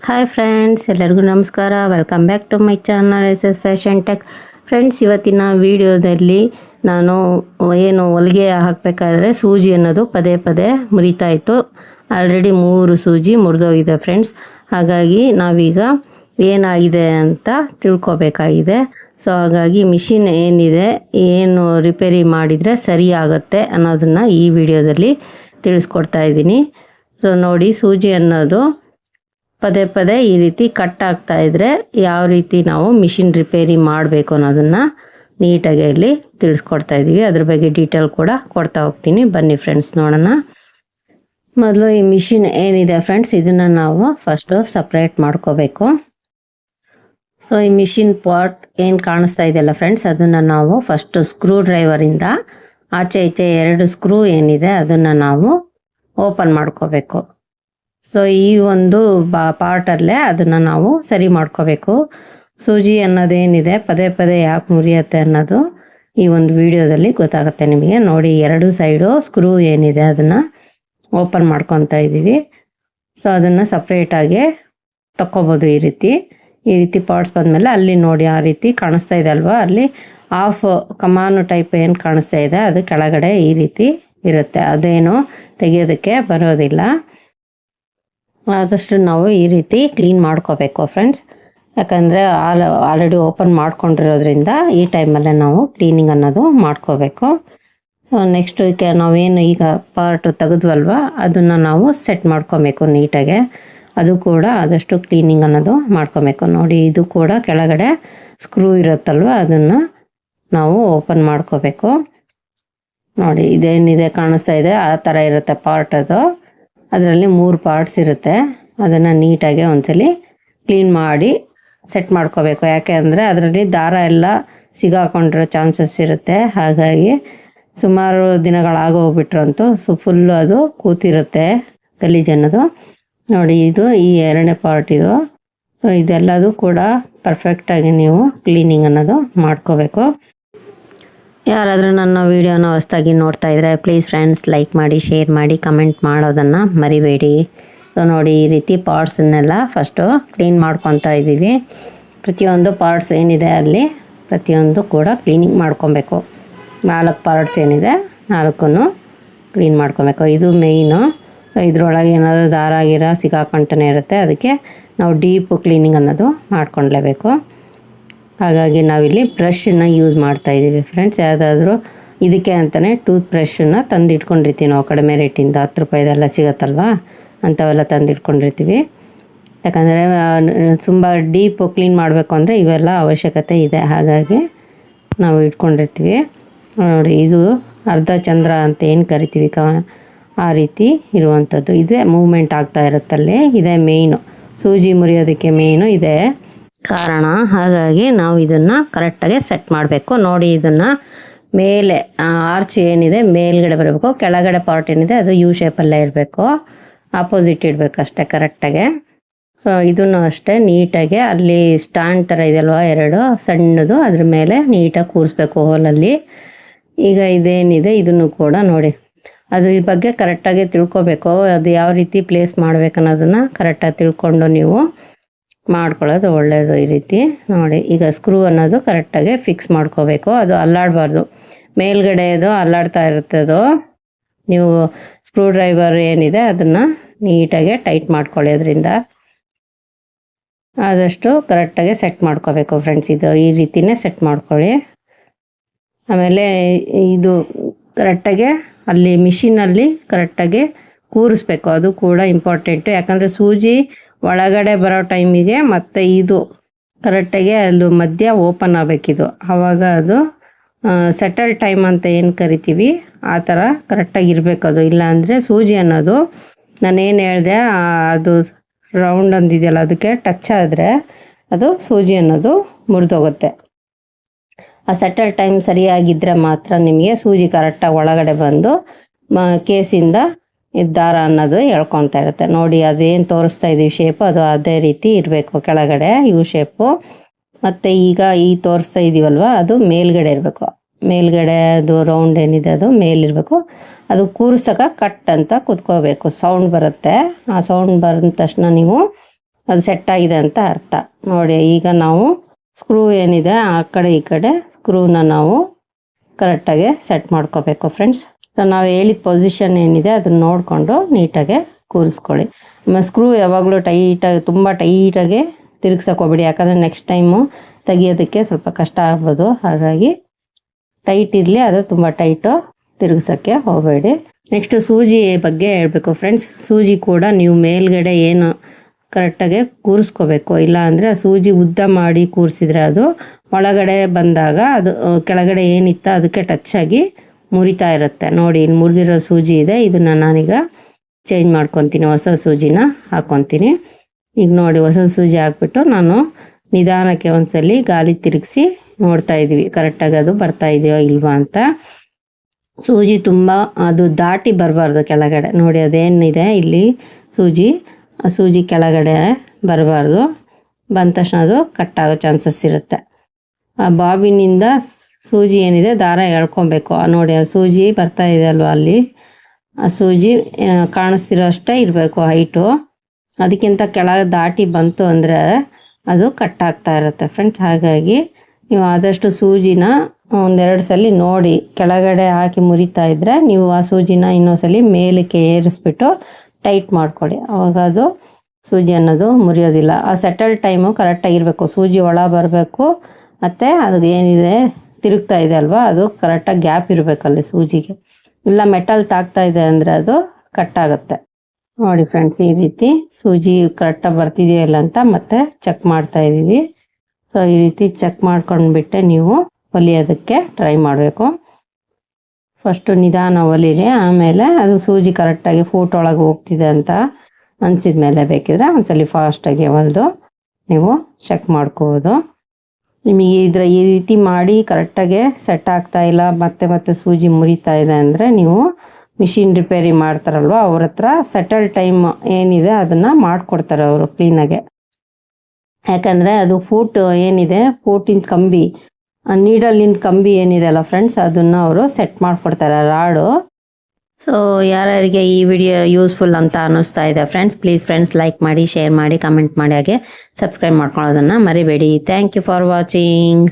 Hi friends ಎಲ್ಲರಿಗೂ ನಮಸ್ಕಾರ. Welcome back to my channel S S fashion tech friends ಇವತ್ತಿನ ವಿಡಿಯೋದಲ್ಲಿ ನಾನು ಏನು ಹೊಲಿಗೆ ಹಾಕಬೇಕಾದ್ರೆ ಸೂಜಿ ಅನ್ನೋದು ಪದೇ ಪದೇ ಮುರಿತಾ ಇತ್ತು. ಆಲ್ರೆಡಿ ಮೂರು ಸೂಜಿ ಮುರಿದೋಗಿದೆ ಫ್ರೆಂಡ್ಸ್ ಹಾಗಾಗಿ ನಾವೀಗ ಏನಾಗಿದೆ ಅಂತ ತಿಳ್ಕೊಬೇಕಾಗಿದೆ. ಸೊ ಹಾಗಾಗಿ ಮಿಷಿನ್ ಏನಿದೆ, ಏನು ರಿಪೇರಿ ಮಾಡಿದರೆ ಸರಿ ಆಗುತ್ತೆ ಅನ್ನೋದನ್ನು ಈ ವಿಡಿಯೋದಲ್ಲಿ ತಿಳಿಸ್ಕೊಡ್ತಾ ಇದ್ದೀನಿ. ಸೊ ನೋಡಿ, ಸೂಜಿ ಅನ್ನೋದು ಪದೇ ಪದೇ ಈ ರೀತಿ ಕಟ್ ಆಗ್ತಾ ಇದ್ರೆ ಯಾವ ರೀತಿ ನಾವು ಮಿಷಿನ್ ರಿಪೇರಿ ಮಾಡಬೇಕು ಅನ್ನೋದನ್ನು ನೀಟಾಗಿ ಇಲ್ಲಿ ತಿಳಿಸ್ಕೊಡ್ತಾ ಇದ್ದೀವಿ ಅದ್ರ ಬಗ್ಗೆ ಡೀಟೇಲ್ ಕೂಡ ಕೊಡ್ತಾ ಹೋಗ್ತೀನಿ. ಬನ್ನಿ ಫ್ರೆಂಡ್ಸ್ ನೋಡೋಣ. ಮೊದಲು ಈ ಮಿಷಿನ್ ಏನಿದೆ ಫ್ರೆಂಡ್ಸ್ ಇದನ್ನು ನಾವು ಫಸ್ಟು ಸಪ್ರೇಟ್ ಮಾಡ್ಕೋಬೇಕು. ಸೊ ಈ ಮಿಷಿನ್ ಪಾರ್ಟ್ ಏನು ಕಾಣಿಸ್ತಾ ಇದೆಯಲ್ಲ ಫ್ರೆಂಡ್ಸ್ ಅದನ್ನು ನಾವು ಫಸ್ಟು ಸ್ಕ್ರೂ ಡ್ರೈವರಿಂದ ಆಚೆ ಈಚೆ ಎರಡು ಸ್ಕ್ರೂ ಏನಿದೆ ಅದನ್ನು ನಾವು ಓಪನ್ ಮಾಡ್ಕೋಬೇಕು. ಸೊ ಈ ಒಂದು ಬಾ ಪಾರ್ಟಲ್ಲೇ ಅದನ್ನು ನಾವು ಸರಿ ಮಾಡ್ಕೋಬೇಕು. ಸೂಜಿ ಅನ್ನೋದೇನಿದೆ, ಪದೇ ಪದೇ ಯಾಕೆ ಮುರಿಯುತ್ತೆ ಅನ್ನೋದು ಈ ಒಂದು ವಿಡಿಯೋದಲ್ಲಿ ಗೊತ್ತಾಗುತ್ತೆ ನಿಮಗೆ. ನೋಡಿ, ಎರಡು ಸೈಡು ಸ್ಕ್ರೂ ಏನಿದೆ ಅದನ್ನು ಓಪನ್ ಮಾಡ್ಕೊತಾ ಇದ್ದೀವಿ. ಸೊ ಅದನ್ನು ಸಪ್ರೇಟಾಗಿ ತಕ್ಕೋಬೋದು ಈ ರೀತಿ. ಈ ರೀತಿ ಪಾರ್ಟ್ಸ್ ಬಂದಮೇಲೆ ಅಲ್ಲಿ ನೋಡಿ ಆ ರೀತಿ ಕಾಣಿಸ್ತಾ ಇದೆ ಅಲ್ವಾ? ಅಲ್ಲಿ ಆಫ್ ಕಮಾನು ಟೈಪ್ ಏನು ಕಾಣಿಸ್ತಾ ಇದೆ, ಅದು ಕೆಳಗಡೆ ಈ ರೀತಿ ಇರುತ್ತೆ. ಅದೇನು ತೆಗೆಯೋದಕ್ಕೆ ಬರೋದಿಲ್ಲ. ಆದಷ್ಟು ನಾವು ಈ ರೀತಿ ಕ್ಲೀನ್ ಮಾಡ್ಕೋಬೇಕು ಫ್ರೆಂಡ್ಸ್ ಯಾಕಂದರೆ ಆಲ್ ಆಲ್ರೆಡಿ ಓಪನ್ ಮಾಡ್ಕೊಂಡಿರೋದ್ರಿಂದ ಈ ಟೈಮಲ್ಲೇ ನಾವು ಕ್ಲೀನಿಂಗ್ ಅನ್ನೋದು ಮಾಡ್ಕೋಬೇಕು. ಸೊ ನೆಕ್ಸ್ಟ್ ಕೆ ನಾವೇನು ಈಗ ಪಾರ್ಟ್ ತೆಗೆದ್ವಲ್ವ, ಅದನ್ನು ನಾವು ಸೆಟ್ ಮಾಡ್ಕೊಬೇಕು ನೀಟಾಗೆ. ಅದು ಕೂಡ ಆದಷ್ಟು ಕ್ಲೀನಿಂಗ್ ಅನ್ನೋದು ಮಾಡ್ಕೊಬೇಕು. ನೋಡಿ, ಇದು ಕೂಡ ಕೆಳಗಡೆ ಸ್ಕ್ರೂ ಇರುತ್ತಲ್ವ, ಅದನ್ನು ನಾವು ಓಪನ್ ಮಾಡ್ಕೋಬೇಕು. ನೋಡಿ, ಇದೇನಿದೆ, ಕಾಣಿಸ್ತಾ ಇದೆ, ಆ ಥರ ಇರುತ್ತೆ ಪಾರ್ಟ್ ಅದು. ಅದರಲ್ಲಿ ಮೂರು ಪಾರ್ಟ್ಸ್ ಇರುತ್ತೆ. ಅದನ್ನು ನೀಟಾಗಿ ಒಂದ್ಸಲಿ ಕ್ಲೀನ್ ಮಾಡಿ ಸೆಟ್ ಮಾಡ್ಕೋಬೇಕು. ಯಾಕೆ ಅಂದರೆ ಅದರಲ್ಲಿ ದಾರ ಎಲ್ಲ ಸಿಗಾಕೊಂಡಿರೋ ಚಾನ್ಸಸ್ ಇರುತ್ತೆ. ಹಾಗಾಗಿ ಸುಮಾರು ದಿನಗಳಾಗೋಗ್ಬಿಟ್ರಂತೂ ಸೊ ಫುಲ್ಲು ಅದು ಕೂತಿರುತ್ತೆ ಗಲೀಜನ್ನದು. ನೋಡಿ, ಇದು ಈ ಎರಡನೇ ಪಾರ್ಟ್ ಇದು. ಸೊ ಇದೆಲ್ಲದೂ ಕೂಡ ಪರ್ಫೆಕ್ಟಾಗಿ ನೀವು ಕ್ಲೀನಿಂಗ್ ಅನ್ನೋದು ಮಾಡ್ಕೋಬೇಕು. ಯಾರಾದರೂ ನನ್ನ ವೀಡಿಯೋನ ಹೊಸ್ದಾಗಿ ನೋಡ್ತಾ ಇದ್ದರೆ ಪ್ಲೀಸ್ ಫ್ರೆಂಡ್ಸ್ ಲೈಕ್ ಮಾಡಿ ಶೇರ್ ಮಾಡಿ ಕಮೆಂಟ್ ಮಾಡೋದನ್ನು ಮರಿಬೇಡಿ. ನೋಡಿ ಈ ರೀತಿ ಪಾರ್ಟ್ಸನ್ನೆಲ್ಲ ಫಸ್ಟು ಕ್ಲೀನ್ ಮಾಡ್ಕೊತಾ ಇದ್ದೀವಿ. ಪ್ರತಿಯೊಂದು ಪಾರ್ಟ್ಸ್ ಏನಿದೆ ಅಲ್ಲಿ, ಪ್ರತಿಯೊಂದು ಕೂಡ ಕ್ಲೀನಿಂಗ್ ಮಾಡ್ಕೊಬೇಕು. ನಾಲ್ಕು ಪಾರ್ಟ್ಸ್ ಏನಿದೆ ನಾಲ್ಕು ಕ್ಲೀನ್ ಮಾಡ್ಕೊಬೇಕು. ಇದು ಮೇಯ್ನು ಇದರೊಳಗೆ ಏನಾದರೂ ದಾರ, ಗಿರ ಸಿಗಾಕೊಂತಾನೆ ಇರುತ್ತೆ. ಅದಕ್ಕೆ ನಾವು ಡೀಪ್ ಕ್ಲೀನಿಂಗ್ ಅನ್ನೋದು ಮಾಡ್ಕೊಳ್ಲೇಬೇಕು ಹಾಗಾಗಿ ನಾವಿಲ್ಲಿ ಬ್ರಷನ್ನು ಯೂಸ್ ಮಾಡ್ತಾ ಇದ್ದೀವಿ ಫ್ರೆಂಡ್ಸ್. ಯಾವುದಾದ್ರೂ ಇದಕ್ಕೆ ಅಂತಲೇ ಟೂತ್ ಬ್ರಷನ್ನು ತಂದು ಇಟ್ಕೊಂಡಿರ್ತೀವಿ ನಾವು. ಕಡಿಮೆ ರೇಟಿಂದ ಹತ್ತು ರೂಪಾಯಿದೆಲ್ಲ ಸಿಗುತ್ತಲ್ವಾ? ಅಂಥವೆಲ್ಲ ತಂದು ಇಟ್ಕೊಂಡಿರ್ತೀವಿ ಯಾಕಂದರೆ ತುಂಬ ಡೀಪ್ ಕ್ಲೀನ್ ಮಾಡಬೇಕು ಅಂದರೆ ಇವೆಲ್ಲ ಅವಶ್ಯಕತೆ ಇದೆ. ಹಾಗಾಗಿ ನಾವು ಇಟ್ಕೊಂಡಿರ್ತೀವಿ. ನೋಡಿ, ಇದು ಅರ್ಧ ಚಂದ್ರ ಅಂತ ಏನು ಕರಿತೀವಿ ಕ, ಆ ರೀತಿ ಇರುವಂಥದ್ದು. ಇದೇ ಮೂವ್ಮೆಂಟ್ ಆಗ್ತಾ ಇರುತ್ತಲ್ಲಿ. ಇದೇ ಮೇಯ್ನು ಸೂಜಿ ಮುರಿಯೋದಕ್ಕೆ ಮೇಯ್ನು ಇದೆ. ಕಾರಣ. ಹಾಗಾಗಿ ನಾವು ಇದನ್ನು ಕರೆಕ್ಟಾಗಿ ಸೆಟ್ ಮಾಡಬೇಕು. ನೋಡಿ ಇದನ್ನು ಮೇಲೆ ಆರ್ಚ್ ಏನಿದೆ, ಮೇಲ್ಗಡೆ ಬರಬೇಕು. ಕೆಳಗಡೆ ಪಾರ್ಟ್ ಏನಿದೆ, ಅದು ಯು ಶೇಪಲ್ಲೇ ಇರಬೇಕು. ಆಪೋಸಿಟ್ ಇಡಬೇಕು ಅಷ್ಟೇ ಕರೆಕ್ಟಾಗೆ ಸೊ ಇದನ್ನು ಅಷ್ಟೇ ನೀಟಾಗಿ ಅಲ್ಲಿ ಸ್ಟ್ಯಾಂಡ್ ಥರ ಇದೆಯಲ್ವ ಎರಡು, ಸಣ್ಣದು, ಅದ್ರ ಮೇಲೆ ನೀಟಾಗಿ ಕೂರಿಸ್ಬೇಕು ಹೋಲಲ್ಲಿ ಈಗ ಇದೇನಿದೆ, ಇದನ್ನು ಕೂಡ ನೋಡಿ. ಅದ್ರ ಬಗ್ಗೆ ಕರೆಕ್ಟಾಗಿ ತಿಳ್ಕೊಬೇಕು. ಅದು ಯಾವ ರೀತಿ ಪ್ಲೇಸ್ ಮಾಡ್ಬೇಕು ಅನ್ನೋದನ್ನು ಕರೆಕ್ಟಾಗಿ ತಿಳ್ಕೊಂಡು ನೀವು ಮಾಡ್ಕೊಳ್ಳೋದು ಒಳ್ಳೆಯದು ಈ ರೀತಿ ನೋಡಿ. ಈಗ ಸ್ಕ್ರೂ ಅನ್ನೋದು ಕರೆಕ್ಟಾಗಿ ಫಿಕ್ಸ್ ಮಾಡ್ಕೋಬೇಕು. ಅದು ಅಲ್ಲಾಡಬಾರ್ದು. ಮೇಲ್ಗಡೆದು ಅಲ್ಲಾಡ್ತಾ ಇರ್ತದೋ, ನೀವು ಸ್ಕ್ರೂ ಡ್ರೈವರ್ ಏನಿದೆ ಅದನ್ನು ನೀಟಾಗಿ ಟೈಟ್ ಮಾಡ್ಕೊಳ್ಳಿ ಅದರಿಂದ ಆದಷ್ಟು ಕರೆಕ್ಟಾಗಿ ಸೆಟ್ ಮಾಡ್ಕೋಬೇಕು ಫ್ರೆಂಡ್ಸ್ ಇದು ಈ ರೀತಿನೇ ಸೆಟ್ ಮಾಡ್ಕೊಳ್ಳಿ. ಆಮೇಲೆ ಇದು ಕರೆಕ್ಟಾಗಿ ಅಲ್ಲಿ ಮಿಷಿನಲ್ಲಿ ಕರೆಕ್ಟಾಗಿ ಕೂರಿಸ್ಬೇಕು. ಅದು ಕೂಡ ಇಂಪಾರ್ಟೆಂಟು ಯಾಕಂದರೆ ಸೂಜಿ ಒಳಗಡೆ ಬರೋ ಟೈಮಿಗೆ ಮತ್ತೆ ಇದು ಕರೆಕ್ಟಾಗಿ ಅಲ್ಲಿ ಮಧ್ಯ ಓಪನ್ ಆಗಬೇಕಿದು. ಆವಾಗ ಅದು ಸೆಟಲ್ ಟೈಮ್ ಅಂತ ಏನು ಕರಿತೀವಿ, ಆ ಥರ ಕರೆಕ್ಟಾಗಿ ಇರಬೇಕು ಅದು. ಇಲ್ಲಾಂದರೆ ಸೂಜಿ ಅನ್ನೋದು ನಾನೇನು ಹೇಳಿದೆ ಅದು ರೌಂಡ್ ಅಂದಿದೆಯಲ್ಲ, ಅದಕ್ಕೆ ಟಚ್ ಆದರೆ ಅದು ಸೂಜಿ ಅನ್ನೋದು ಮುರಿದೋಗುತ್ತೆ. ಆ ಸೆಟಲ್ ಟೈಮ್ ಸರಿಯಾಗಿದ್ದರೆ ಮಾತ್ರ ನಿಮಗೆ ಸೂಜಿ ಕರೆಕ್ಟಾಗಿ ಒಳಗಡೆ ಬಂದು ಕೇಸಿಂದ ದಾರ ಅನ್ನೋದು ಎಳ್ಕೊತಾ ಇರುತ್ತೆ. ನೋಡಿ, ಅದೇನು ತೋರಿಸ್ತಾ ಇದ್ದೀವಿ ಶೇಪ್ ಅದು ಅದೇ ರೀತಿ ಇರಬೇಕು ಕೆಳಗಡೆ ಯು ಶೇಪು ಮತ್ತು ಈಗ ಈ ತೋರಿಸ್ತಾ ಇದ್ದೀವಲ್ವ ಅದು ಮೇಲ್ಗಡೆ ಇರಬೇಕು. ಮೇಲ್ಗಡೆ ಅದು ರೌಂಡ್ ಏನಿದೆ, ಅದು ಮೇಲಿರಬೇಕು. ಅದು ಕೂರ್ಸಕ ಕಟ್ ಅಂತ ಕುತ್ಕೋಬೇಕು. ಸೌಂಡ್ ಬರುತ್ತೆ. ಆ ಸೌಂಡ್ ಬಂದ ತಕ್ಷಣ ನೀವು ಅದು ಸೆಟ್ ಆಗಿದೆ ಅಂತ ಅರ್ಥ. ನೋಡಿ, ಈಗ ನಾವು ಸ್ಕ್ರೂ ಏನಿದೆ, ಆ ಕಡೆ ಈ ಕಡೆ ಸ್ಕ್ರೂನ ನಾವು ಕರೆಕ್ಟಾಗಿ ಸೆಟ್ ಮಾಡ್ಕೋಬೇಕು ಫ್ರೆಂಡ್ಸ್ ಸೊ ನಾವು ಹೇಳಿದ ಪೊಸಿಷನ್ ಏನಿದೆ ಅದನ್ನ ನೋಡಿಕೊಂಡು ನೀಟಾಗೆ ಕೂರಿಸ್ಕೊಳ್ಳಿ. ಮ ಸ್ಕ್ರೂ ಯಾವಾಗಲೂ ಟೈಟಾಗಿ ತುಂಬ ಟೈಟಾಗೆ ಹೋಗ್ಬೇಡಿ. ಯಾಕಂದರೆ ನೆಕ್ಸ್ಟ್ ಟೈಮು ತೆಗಿಯೋದಕ್ಕೆ ಸ್ವಲ್ಪ ಕಷ್ಟ ಆಗ್ಬೋದು. ಹಾಗಾಗಿ ಟೈಟ್ ಇರಲಿ, ಅದು ತುಂಬ ಟೈಟು ತಿರುಗ್ಸೋಕ್ಕೆ ಹೋಗಬೇಡಿ. ನೆಕ್ಸ್ಟು ಸೂಜಿ ಬಗ್ಗೆ ಹೇಳಬೇಕು ಫ್ರೆಂಡ್ಸ್ ಸೂಜಿ ಕೂಡ ನೀವು ಮೇಲ್ಗಡೆ ಏನು ಕರೆಕ್ಟಾಗಿ ಕೂರಿಸ್ಕೋಬೇಕು. ಇಲ್ಲ ಅಂದರೆ ಸೂಜಿ ಉದ್ದ ಮಾಡಿ ಕೂರಿಸಿದ್ರೆ ಅದು ಒಳಗಡೆ ಬಂದಾಗ ಅದು, ಕೆಳಗಡೆ ಏನಿತ್ತ ಅದಕ್ಕೆ ಟಚ್ ಆಗಿ ಮುರಿತಾ ಇರುತ್ತೆ. ನೋಡಿ ಇಲ್ಲಿ ಮುರಿದಿರೋ ಸೂಜಿ ಇದೆ. ಇದನ್ನು ನಾನೀಗ ಚೇಂಜ್ ಮಾಡ್ಕೊತೀನಿ. ಹೊಸ ಸೂಜಿನ ಹಾಕ್ಕೊತೀನಿ ಈಗ ನೋಡಿ, ಹೊಸ ಸೂಜಿ ಹಾಕ್ಬಿಟ್ಟು ನಾನು ನಿಧಾನಕ್ಕೆ ಒಂದ್ಸಲಿ ಗಾಲಿ ತಿರುಗಿಸಿ ನೋಡ್ತಾ ಇದ್ದೀವಿ ಕರೆಕ್ಟಾಗಿ ಅದು ಬರ್ತಾ ಇದೆಯೋ ಇಲ್ವಾ ಅಂತ. ಸೂಜಿ ತುಂಬ, ಅದು ದಾಟಿ ಬರಬಾರ್ದು ಕೆಳಗಡೆ. ನೋಡಿ, ಅದೇನಿದೆ ಇಲ್ಲಿ ಸೂಜಿ? ಸೂಜಿ ಕೆಳಗಡೆ ಬರಬಾರ್ದು. ಬಂದ ತಕ್ಷಣ ಅದು ಕಟ್ ಆಗೋ ಚಾನ್ಸಸ್ ಇರುತ್ತೆ. ಆ ಬಾಬಿನಿಂದ ಸೂಜಿ ಏನಿದೆ, ದಾರ ಎಳ್ಕೊಬೇಕು. ನೋಡಿ, ಆ ಸೂಜಿ ಬರ್ತಾ ಇದೆ ಅಲ್ವಾ ಅಲ್ಲಿ? ಆ ಸೂಜಿ ಕಾಣಿಸ್ತಿರೋ ಅಷ್ಟೇ ಇರಬೇಕು ಹೈಟು ಅದಕ್ಕಿಂತ ಕೆಳಗೆ ದಾಟಿ ಬಂತು ಅಂದರೆ ಅದು ಕಟ್ ಆಗ್ತಾ ಇರುತ್ತೆ ಫ್ರೆಂಡ್ಸ್ ಹಾಗಾಗಿ ನೀವು ಆದಷ್ಟು ಸೂಜಿನ ಒಂದೆರಡು ಸಲ ನೋಡಿ, ಕೆಳಗಡೆ ಹಾಕಿ ಮುರಿತಾ ಇದ್ದರೆ ನೀವು ಆ ಸೂಜಿನ ಇನ್ನೊಂದ್ಸಲಿ ಮೇಲಕ್ಕೆ ಏರಿಸ್ಬಿಟ್ಟು ಟೈಟ್ ಮಾಡ್ಕೊಳ್ಳಿ. ಅವಾಗ ಅದು ಸೂಜಿ ಅನ್ನೋದು ಮುರಿಯೋದಿಲ್ಲ. ಆ ಸೆಟಲ್ ಟೈಮು ಕರೆಕ್ಟಾಗಿರಬೇಕು ಸೂಜಿ ಒಳ ಬರಬೇಕು. ಮತ್ತು ಅದು ಏನಿದೆ? ತಿರುಗ್ತಾ ಇದೆ ಅಲ್ವಾ? ಅದು ಕರೆಕ್ಟಾಗಿ ಗ್ಯಾಪ್ ಇರಬೇಕಲ್ಲಿ ಸೂಜಿಗೆ. ಇಲ್ಲ ಮೆಟಲ್ ತಾಗ್ತಾ ಇದೆ ಅಂದರೆ ಅದು ಕಟ್ ಆಗುತ್ತೆ. ನೋಡಿ ಫ್ರೆಂಡ್ಸ್ ಈ ರೀತಿ ಸೂಜಿ ಕರೆಕ್ಟಾಗಿ ಬರ್ತಿದೆಯಲ್ಲ ಅಂತ ಮತ್ತೆ ಚೆಕ್ ಮಾಡ್ತಾ ಇದ್ದೀವಿ. ಸೊ ಈ ರೀತಿ ಚೆಕ್ ಮಾಡ್ಕೊಂಡ್ಬಿಟ್ಟೆ ನೀವು ಹೊಲಿಯೋದಕ್ಕೆ ಟ್ರೈ ಮಾಡಬೇಕು. ಫಸ್ಟು ನಿಧಾನ ಹೊಲಿರಿ ಆಮೇಲೆ ಅದು ಸೂಜಿ ಕರೆಕ್ಟಾಗಿ ಫೋಟೋ ಒಳಗೆ ಹೋಗ್ತಿದೆ ಅಂತ ಅನಿಸಿದ ಮೇಲೆ ಬೇಕಿದ್ರೆ ಒಂದ್ಸಲಿ ಫಾಸ್ಟಾಗಿ ಹೊಲಿದು ನೀವು ಚೆಕ್ ಮಾಡ್ಕೋಬೋದು. ನಿಮಗೆ ಇದರ ಈ ರೀತಿ ಮಾಡಿ ಕರೆಕ್ಟಾಗಿ ಸೆಟ್ ಆಗ್ತಾ ಇಲ್ಲ, ಮತ್ತೆ ಮತ್ತೆ ಸೂಜಿ ಮುರಿತಾ ಇದೆ ಅಂದರೆ ನೀವು ಮಿಷಿನ್ ರಿಪೇರಿ ಮಾಡ್ತಾರಲ್ವ, ಅವ್ರ ಹತ್ರ ಸೆಟಲ್ ಟೈಮ್ ಏನಿದೆ ಅದನ್ನು ಮಾಡಿಕೊಡ್ತಾರೆ ಅವರು ಕ್ಲೀನಾಗೆ ಯಾಕಂದರೆ ಅದು ಫೂಟ್ ಏನಿದೆ ಫೂಟಿನ ಕಂಬಿ ನೀಡಲ್ಲಿಂದ ಕಂಬಿ ಏನಿದೆ ಅಲ್ಲ ಫ್ರೆಂಡ್ಸ್ ಅದನ್ನು ಅವರು ಸೆಟ್ ಮಾಡಿಕೊಡ್ತಾರೆ, ರಾಡು. ಸೊ ಯಾರ್ಯಾರಿಗೆ ಈ ವಿಡಿಯೋ ಯೂಸ್ಫುಲ್ ಅಂತ ಅನ್ನಿಸ್ತಾ ಇದೆ ಫ್ರೆಂಡ್ಸ್ ಪ್ಲೀಸ್ ಫ್ರೆಂಡ್ಸ್ ಲೈಕ್ ಮಾಡಿ ಶೇರ್ ಮಾಡಿ ಕಮೆಂಟ್ ಮಾಡಿ ಹಾಗೆ ಸಬ್ಸ್ಕ್ರೈಬ್ ಮಾಡ್ಕೊಳ್ಳೋದನ್ನು ಮರಿಬೇಡಿ. Thank you for watching